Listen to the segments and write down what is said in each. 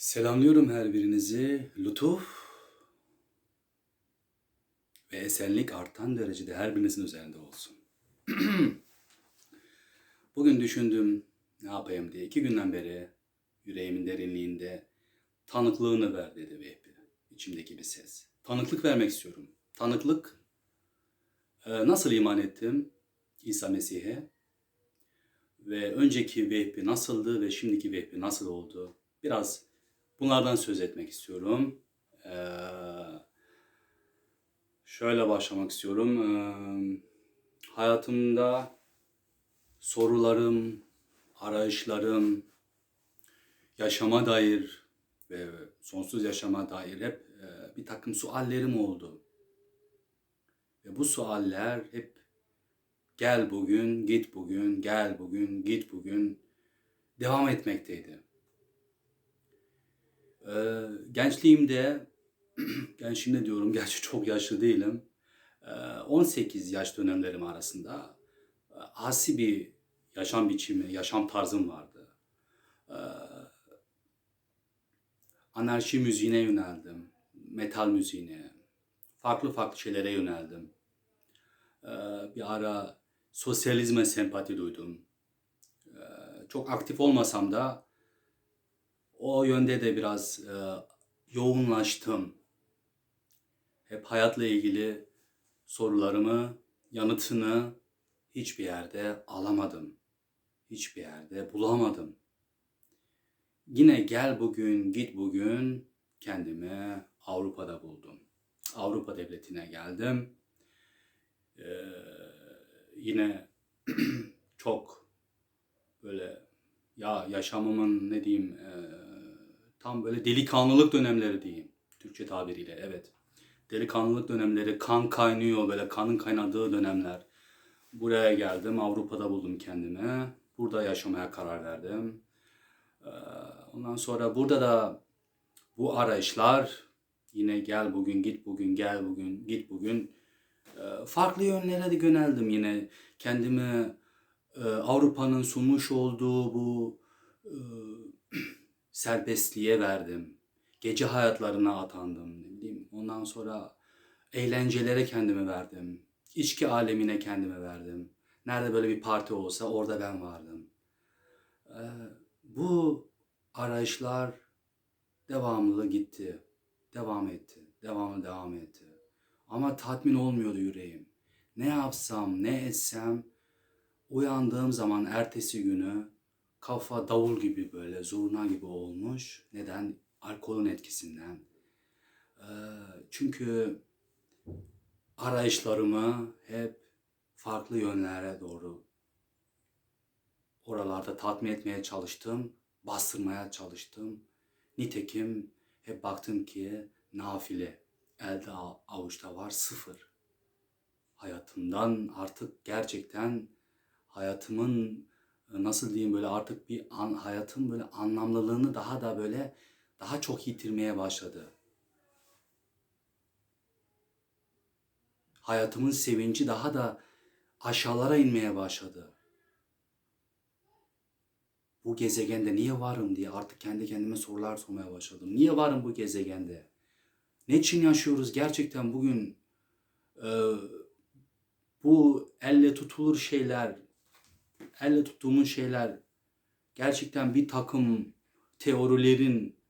Selamlıyorum her birinizi. Lütuf ve esenlik artan derecede her birinizin üzerinde olsun. Bugün düşündüm ne yapayım diye. iki günden beri yüreğimin derinliğinde tanıklığını ver dedi Vehbi. İçimdeki bir ses. Tanıklık vermek istiyorum. Tanıklık e, nasıl iman ettim İsa Mesih'e ve önceki Vehbi nasıldı ve şimdiki Vehbi nasıl oldu? Biraz bunlardan söz etmek istiyorum. Ee, şöyle başlamak istiyorum. Ee, hayatımda sorularım, arayışlarım, yaşama dair ve sonsuz yaşama dair hep e, bir takım suallerim oldu. Ve bu sualler hep gel bugün, git bugün, gel bugün, git bugün devam etmekteydi. Ee, gençliğimde, gençliğimde diyorum gerçi çok yaşlı değilim. Ee, 18 yaş dönemlerim arasında e, asi bir yaşam biçimi, yaşam tarzım vardı. Ee, anarşi müziğine yöneldim, metal müziğine, farklı farklı şeylere yöneldim. Ee, bir ara sosyalizme sempati duydum. Ee, çok aktif olmasam da o yönde de biraz e, yoğunlaştım. Hep hayatla ilgili sorularımı, yanıtını hiçbir yerde alamadım. Hiçbir yerde bulamadım. Yine gel bugün, git bugün kendimi Avrupa'da buldum. Avrupa devletine geldim. Ee, yine çok böyle ya yaşamımın ne diyeyim e, tam böyle delikanlılık dönemleri diyeyim. Türkçe tabiriyle evet. Delikanlılık dönemleri, kan kaynıyor böyle kanın kaynadığı dönemler. Buraya geldim, Avrupa'da buldum kendimi. Burada yaşamaya karar verdim. Ee, Ondan sonra burada da bu arayışlar yine gel bugün, git bugün, gel bugün, git bugün. Ee, Farklı yönlere de yöneldim yine. Kendimi e, Avrupa'nın sunmuş olduğu bu e, serbestliğe verdim. Gece hayatlarına atandım. Ne bileyim. Ondan sonra eğlencelere kendimi verdim. İçki alemine kendimi verdim. Nerede böyle bir parti olsa orada ben vardım. Ee, bu arayışlar devamlı gitti. Devam etti. Devamlı devam etti. Ama tatmin olmuyordu yüreğim. Ne yapsam, ne etsem uyandığım zaman ertesi günü kafa davul gibi böyle zurna gibi olmuş. Neden? Alkolün etkisinden. Ee, çünkü arayışlarımı hep farklı yönlere doğru oralarda tatmin etmeye çalıştım, bastırmaya çalıştım. Nitekim hep baktım ki nafile elde avuçta var sıfır. Hayatımdan artık gerçekten hayatımın nasıl diyeyim böyle artık bir an, hayatın böyle anlamlılığını daha da böyle daha çok yitirmeye başladı. Hayatımın sevinci daha da aşağılara inmeye başladı. Bu gezegende niye varım diye artık kendi kendime sorular sormaya başladım. Niye varım bu gezegende? Ne için yaşıyoruz gerçekten bugün? E, bu elle tutulur şeyler, elle tuttuğumuz şeyler gerçekten bir takım teorilerin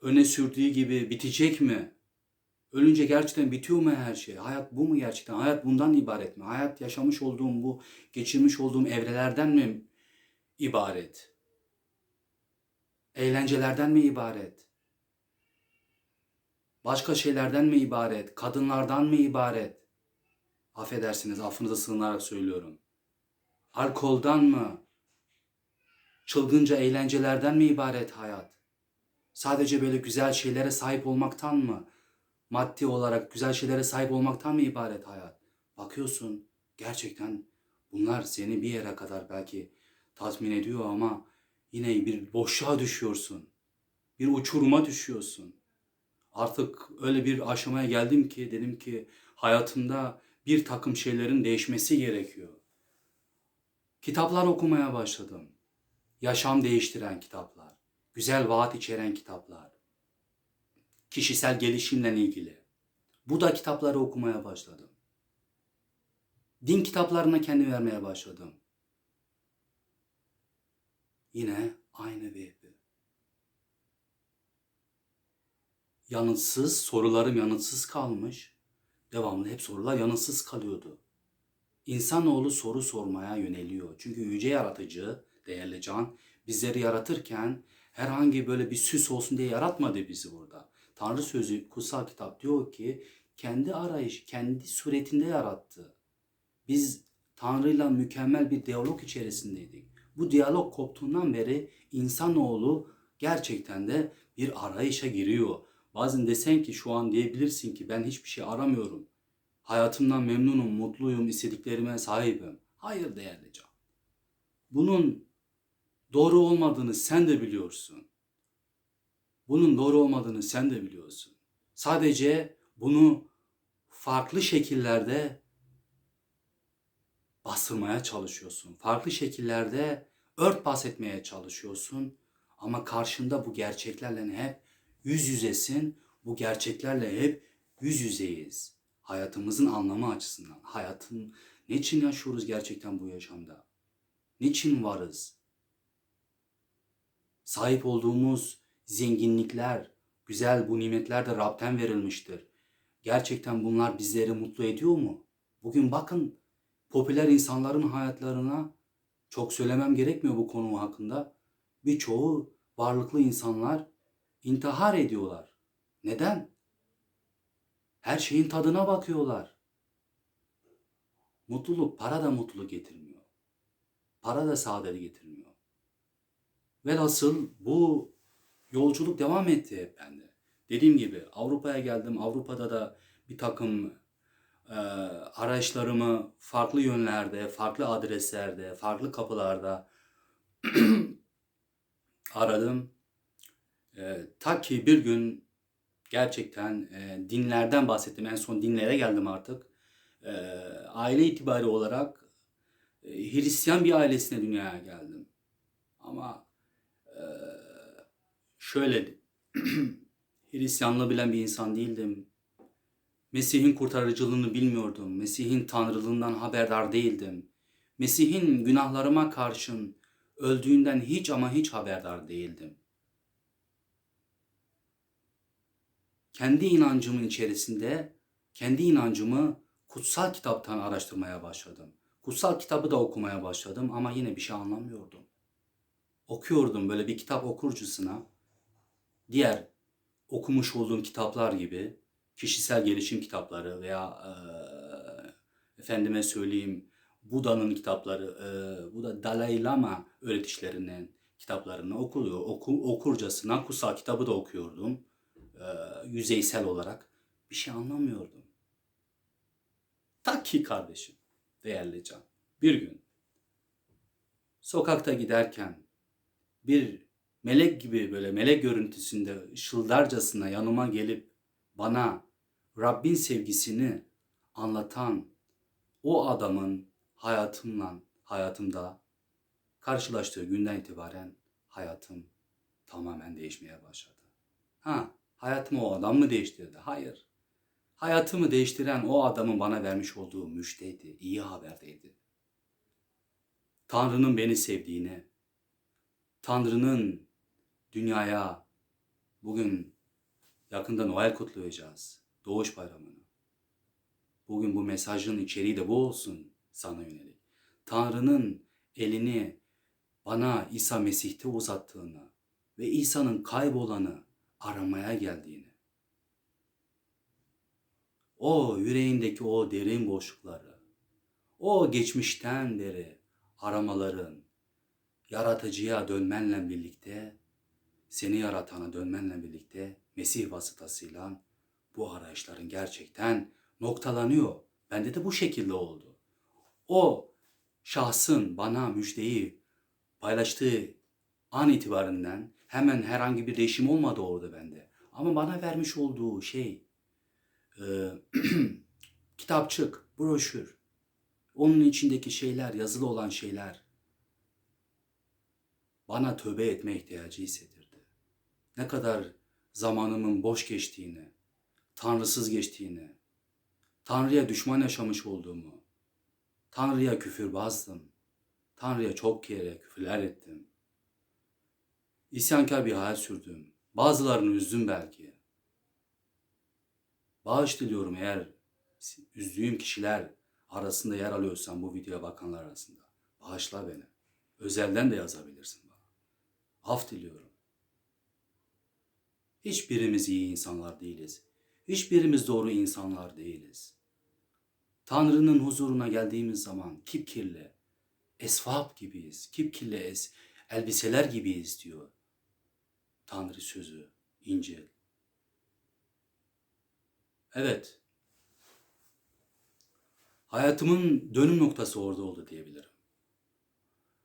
öne sürdüğü gibi bitecek mi? Ölünce gerçekten bitiyor mu her şey? Hayat bu mu gerçekten? Hayat bundan ibaret mi? Hayat yaşamış olduğum bu, geçirmiş olduğum evrelerden mi ibaret? Eğlencelerden mi ibaret? Başka şeylerden mi ibaret? Kadınlardan mı ibaret? Affedersiniz, affınıza sığınarak söylüyorum. Alkoldan mı? Çılgınca eğlencelerden mi ibaret hayat? Sadece böyle güzel şeylere sahip olmaktan mı? Maddi olarak güzel şeylere sahip olmaktan mı ibaret hayat? Bakıyorsun gerçekten bunlar seni bir yere kadar belki tatmin ediyor ama yine bir boşluğa düşüyorsun. Bir uçuruma düşüyorsun. Artık öyle bir aşamaya geldim ki dedim ki hayatımda bir takım şeylerin değişmesi gerekiyor. Kitaplar okumaya başladım. Yaşam değiştiren kitaplar. güzel vaat içeren kitaplar, kişisel gelişimle ilgili. Bu da kitapları okumaya başladım. Din kitaplarına kendi vermeye başladım. Yine aynı Vehbi. Yanıtsız, sorularım yanıtsız kalmış. Devamlı hep sorular yanıtsız kalıyordu. İnsanoğlu soru sormaya yöneliyor. Çünkü yüce yaratıcı, değerli can, bizleri yaratırken herhangi böyle bir süs olsun diye yaratmadı bizi burada. Tanrı sözü kutsal kitap diyor ki kendi arayış, kendi suretinde yarattı. Biz Tanrı'yla mükemmel bir diyalog içerisindeydik. Bu diyalog koptuğundan beri insanoğlu gerçekten de bir arayışa giriyor. Bazen desen ki şu an diyebilirsin ki ben hiçbir şey aramıyorum. Hayatımdan memnunum, mutluyum, istediklerime sahibim. Hayır değerli can. Bunun doğru olmadığını sen de biliyorsun. Bunun doğru olmadığını sen de biliyorsun. Sadece bunu farklı şekillerde bastırmaya çalışıyorsun. Farklı şekillerde örtbas etmeye çalışıyorsun. Ama karşında bu gerçeklerle hep yüz yüzesin. Bu gerçeklerle hep yüz yüzeyiz. Hayatımızın anlamı açısından. Hayatın niçin yaşıyoruz gerçekten bu yaşamda? Niçin varız? Sahip olduğumuz zenginlikler, güzel bu nimetler de Rab'den verilmiştir. Gerçekten bunlar bizleri mutlu ediyor mu? Bugün bakın popüler insanların hayatlarına çok söylemem gerekmiyor bu konu hakkında. Birçoğu varlıklı insanlar intihar ediyorlar. Neden? Her şeyin tadına bakıyorlar. Mutluluk para da mutluluk getirmiyor. Para da saadet getirmiyor. Velhasıl bu yolculuk devam etti hep bende. Dediğim gibi Avrupa'ya geldim. Avrupa'da da bir takım e, arayışlarımı farklı yönlerde, farklı adreslerde, farklı kapılarda aradım. E, ta ki bir gün gerçekten e, dinlerden bahsettim. En son dinlere geldim artık. E, aile itibari olarak e, Hristiyan bir ailesine dünyaya geldim. Ama e, şöyle Hristiyanlığı bilen bir insan değildim. Mesih'in kurtarıcılığını bilmiyordum. Mesih'in tanrılığından haberdar değildim. Mesih'in günahlarıma karşın öldüğünden hiç ama hiç haberdar değildim. Kendi inancımın içerisinde kendi inancımı kutsal kitaptan araştırmaya başladım. Kutsal kitabı da okumaya başladım ama yine bir şey anlamıyordum. Okuyordum böyle bir kitap okurcusuna. Diğer okumuş olduğum kitaplar gibi kişisel gelişim kitapları veya e, efendime söyleyeyim Buda'nın kitapları, e, bu da Dalai Lama öğretişlerinin kitaplarını okuluyor. Oku, okurcasına kutsal kitabı da okuyordum. E, yüzeysel olarak bir şey anlamıyordum. Ta ki kardeşim, değerli can, bir gün sokakta giderken bir melek gibi böyle melek görüntüsünde ışıldarcasına yanıma gelip bana Rabbin sevgisini anlatan o adamın hayatımla hayatımda karşılaştığı günden itibaren hayatım tamamen değişmeye başladı. Ha, hayatımı o adam mı değiştirdi? Hayır. Hayatımı değiştiren o adamın bana vermiş olduğu müjdeydi, iyi haberdeydi. Tanrı'nın beni sevdiğini, Tanrı'nın dünyaya bugün yakında Noel kutlayacağız. Doğuş bayramını. Bugün bu mesajın içeriği de bu olsun sana yönelik. Tanrı'nın elini bana İsa Mesih'te uzattığını ve İsa'nın kaybolanı aramaya geldiğini. O yüreğindeki o derin boşlukları, o geçmişten beri aramaların, yaratıcıya dönmenle birlikte, seni yaratana dönmenle birlikte Mesih vasıtasıyla bu arayışların gerçekten noktalanıyor. Bende de bu şekilde oldu. O şahsın bana müjdeyi paylaştığı an itibarinden hemen herhangi bir değişim olmadı orada bende. Ama bana vermiş olduğu şey e, kitapçık, broşür, onun içindeki şeyler, yazılı olan şeyler bana tövbe etme ihtiyacı hissettirdi. ne kadar zamanımın boş geçtiğini, tanrısız geçtiğini, Tanrı'ya düşman yaşamış olduğumu, Tanrı'ya küfürbazdım, Tanrı'ya çok kere küfürler ettim. İsyankar bir hayat sürdüm. Bazılarını üzdüm belki. Bağış diliyorum eğer üzdüğüm kişiler arasında yer alıyorsam bu videoya bakanlar arasında. Bağışla beni. Özelden de yazabilirsin bana. Af diliyorum. Hiçbirimiz iyi insanlar değiliz. Hiçbirimiz doğru insanlar değiliz. Tanrı'nın huzuruna geldiğimiz zaman kipkirli, esvap gibiyiz. Kipkirli es, elbiseler gibiyiz diyor. Tanrı sözü, İncil. Evet. Hayatımın dönüm noktası orada oldu diyebilirim.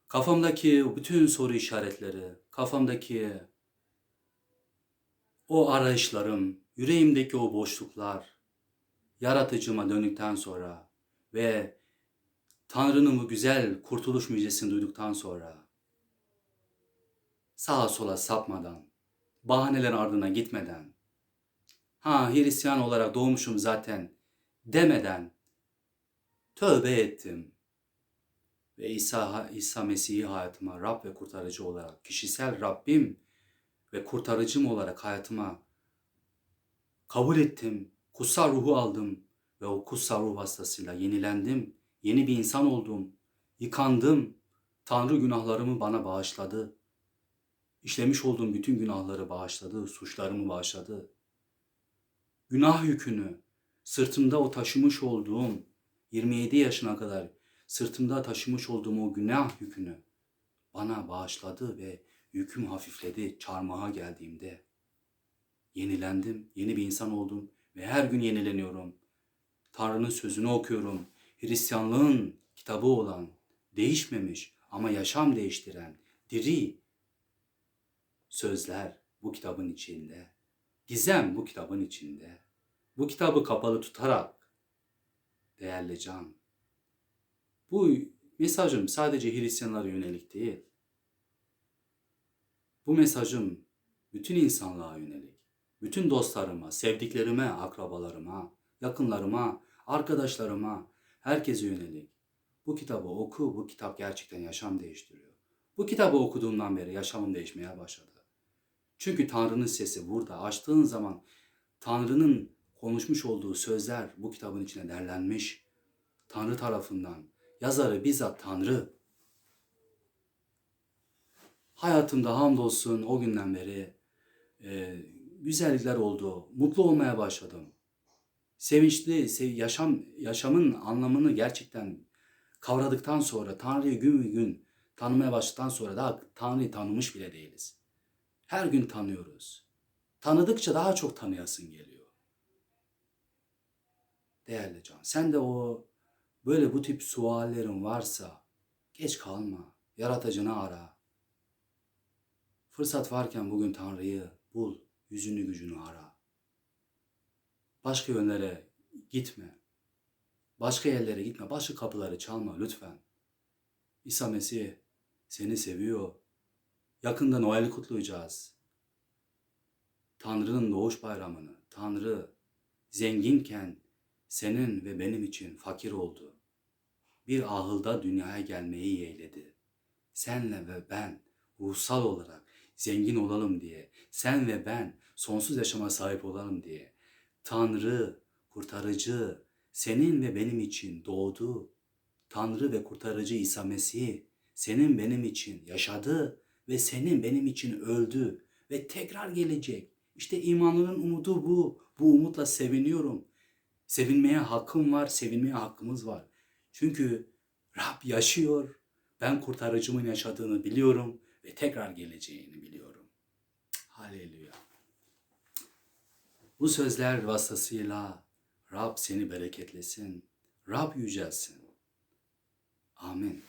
Kafamdaki bütün soru işaretleri, kafamdaki o arayışlarım, yüreğimdeki o boşluklar, yaratıcıma döndükten sonra ve Tanrı'nın bu güzel kurtuluş müjdesini duyduktan sonra sağa sola sapmadan, bahanelerin ardına gitmeden, ha Hristiyan olarak doğmuşum zaten demeden tövbe ettim. Ve İsa, İsa Mesih'i hayatıma Rab ve kurtarıcı olarak, kişisel Rabbim ve kurtarıcım olarak hayatıma kabul ettim. Kutsal ruhu aldım ve o kutsal ruh vasıtasıyla yenilendim. Yeni bir insan oldum. Yıkandım. Tanrı günahlarımı bana bağışladı. İşlemiş olduğum bütün günahları bağışladı, suçlarımı bağışladı. Günah yükünü, sırtımda o taşımış olduğum 27 yaşına kadar sırtımda taşımış olduğum o günah yükünü bana bağışladı ve yüküm hafifledi çarmıha geldiğimde. Yenilendim, yeni bir insan oldum ve her gün yenileniyorum. Tanrı'nın sözünü okuyorum. Hristiyanlığın kitabı olan, değişmemiş ama yaşam değiştiren, diri sözler bu kitabın içinde. Gizem bu kitabın içinde. Bu kitabı kapalı tutarak değerli can. Bu mesajım sadece Hristiyanlara yönelik değil. Bu mesajım bütün insanlığa yönelik. Bütün dostlarıma, sevdiklerime, akrabalarıma, yakınlarıma, arkadaşlarıma, herkese yönelik. Bu kitabı oku, bu kitap gerçekten yaşam değiştiriyor. Bu kitabı okuduğumdan beri yaşamım değişmeye başladı. Çünkü Tanrı'nın sesi burada. Açtığın zaman Tanrı'nın konuşmuş olduğu sözler bu kitabın içine derlenmiş. Tanrı tarafından. Yazarı bizzat Tanrı. Hayatımda hamdolsun o günden beri e, güzellikler oldu. Mutlu olmaya başladım. Sevinçli, sev, yaşam yaşamın anlamını gerçekten kavradıktan sonra Tanrı'yı gün gün tanımaya başladıktan sonra daha Tanrı'yı tanımış bile değiliz. Her gün tanıyoruz. Tanıdıkça daha çok tanıyasın geliyor. Değerli can, sen de o böyle bu tip suallerin varsa geç kalma. Yaratıcını ara. Fırsat varken bugün Tanrı'yı bul. Yüzünü gücünü ara. Başka yönlere gitme. Başka yerlere gitme. Başka kapıları çalma lütfen. İsa Mesih seni seviyor. Yakında Noel kutlayacağız. Tanrı'nın doğuş bayramını, Tanrı zenginken senin ve benim için fakir oldu. Bir ahılda dünyaya gelmeyi yeğledi. Senle ve ben ruhsal olarak zengin olalım diye, sen ve ben sonsuz yaşama sahip olalım diye. Tanrı, kurtarıcı, senin ve benim için doğdu. Tanrı ve kurtarıcı İsa Mesih senin benim için yaşadı ve senin benim için öldü ve tekrar gelecek. İşte imanının umudu bu. Bu umutla seviniyorum. Sevinmeye hakkım var, sevinmeye hakkımız var. Çünkü Rab yaşıyor. Ben kurtarıcımın yaşadığını biliyorum ve tekrar geleceğini biliyorum. Haleluya. Bu sözler vasıtasıyla Rab seni bereketlesin. Rab yücelsin. Amin.